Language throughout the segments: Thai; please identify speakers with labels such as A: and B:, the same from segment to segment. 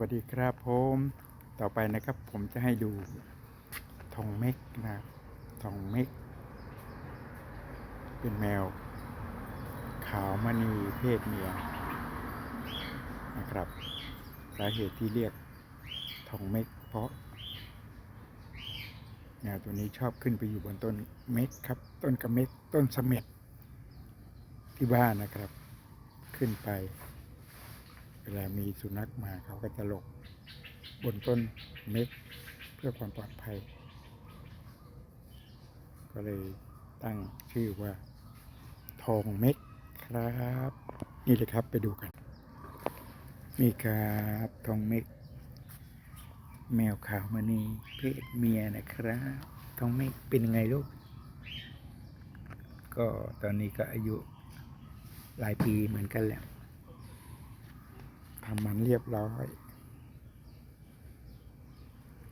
A: วัสดีครับผมต่อไปนะครับผมจะให้ดูทองเม็กนะทองเม็ก เป็นแมว ขาวมณีเพศเมียนะครับสาเหตุที่เรียกทองเม็ก เพราะแมวตัวนี้ชอบขึ้นไปอยู่บนต้นเม็กครับ ต้นกระเม็ดต้นเสม็ดที่บ้านนะครับ ขึ้นไป เวลามีสุนัขมาเขาก็จะหลบบนต้นเม็กเพื่อความปลอดภัย ก็เลยตั้งชื่อว่า ทองเม็กครับ นี่เลยครับไปดูกัน นี่ครับทองเม็กแมวขาวมณีเพศเมียนะครับ ทองเม็กเป็นไงลูก ก็ตอนนี้ก็อายุหลายปีเหมือนกันแหละ ทำมันเรียบร้อย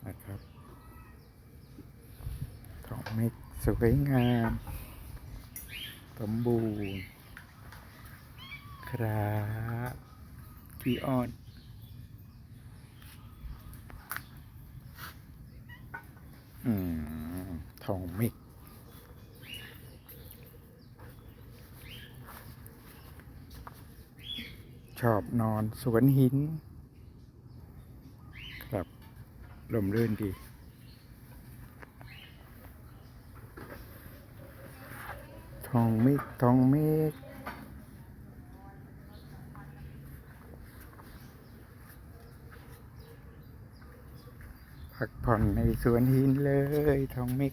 A: นะครับของเม็กสวยงาม สมบูรณ์ ครับพี่ออนอืมทองเม็ก ช อบนอนสวนหิน ครับลมรื่นดี ทองเมฆทองเมฆพักผ่อนในสวนหินเลยทองเมฆ